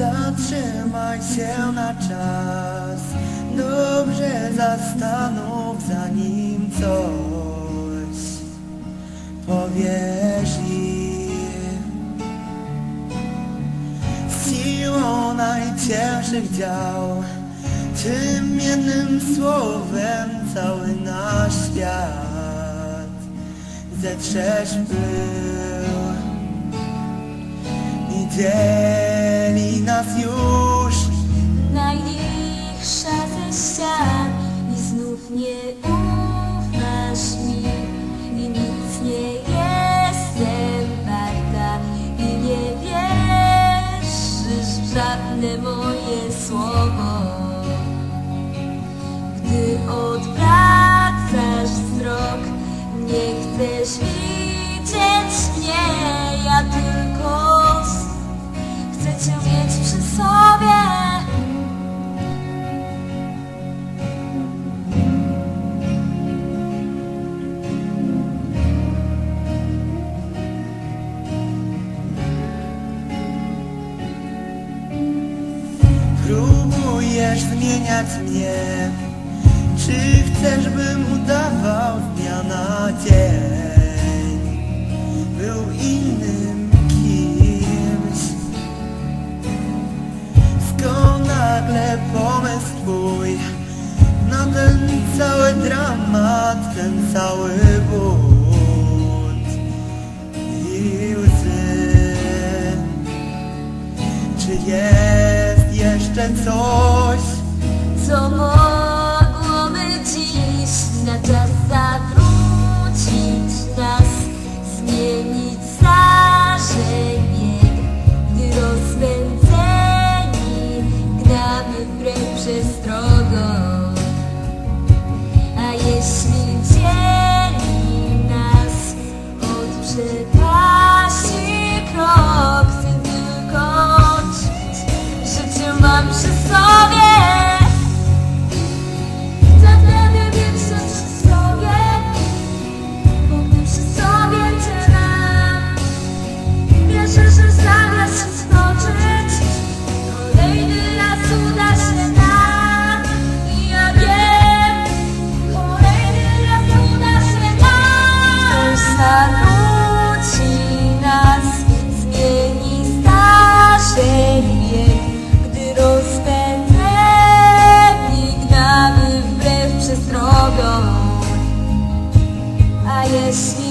Zatrzymaj się na czas. Dobrze zastanów zanim coś. Powiesz im. Siłą najcięższych dział Tym jednym słowem cały nasz świat Zetrzesz pył. I dzieli nas już. Ze ścian i znów nie ufasz mi. I nic nie jestem warta. I nie wierzysz w żadne moje słowo. Gdy odwracasz wzrok, nie chcesz widzieć Próbujesz zmieniać mnie? Czy chcesz, bym udawał dnia na dzień? Był innym kimś. Skąd nagle pomysł twój Na ten cały dramat, ten cały bunt I jeszcze coś? Co mogłoby dziś na czas zawrócić nas, zmienić zdarzenie, gdy rozpędzeni gnamy wbrew przestrogom. A jeśli dzieli nas od przepaści I'm so sorry. A